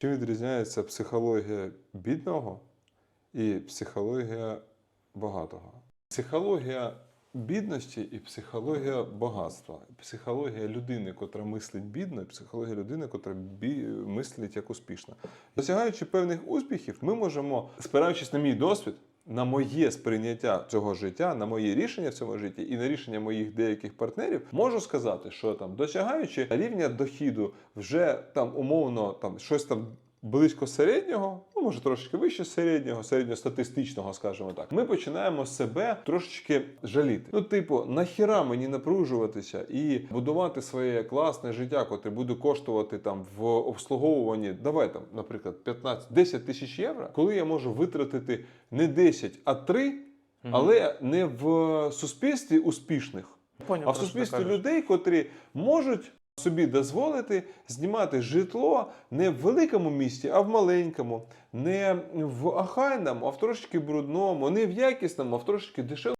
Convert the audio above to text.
Чим відрізняється психологія бідного і психологія багатого? Психологія бідності і психологія багатства. Психологія людини, котра мислить бідно, і психологія людини, котра бі... мислить як успішно. Досягаючи певних успіхів, ми можемо, спираючись на мій досвід, на моє сприйняття цього життя, на мої рішення в цьому житті і на рішення моїх деяких партнерів, можу сказати, що там досягаючи рівня дохіду вже там умовно там щось там. Близько середнього, ну може трошечки вище середнього, середньостатистичного, скажімо так, ми починаємо себе трошечки жаліти. Ну, типу, нахіра мені напружуватися і будувати своє класне життя, котре буде коштувати там в обслуговуванні, давай там, наприклад, 15-10 тисяч євро, коли я можу витратити не 10, а 3, але не в суспільстві успішних, Поняв, а в суспільстві людей, котрі можуть собі дозволити знімати житло не в великому місті, а в маленькому, не в ахайному, а в трошечки брудному, не в якісному, а в трошечки дешевому.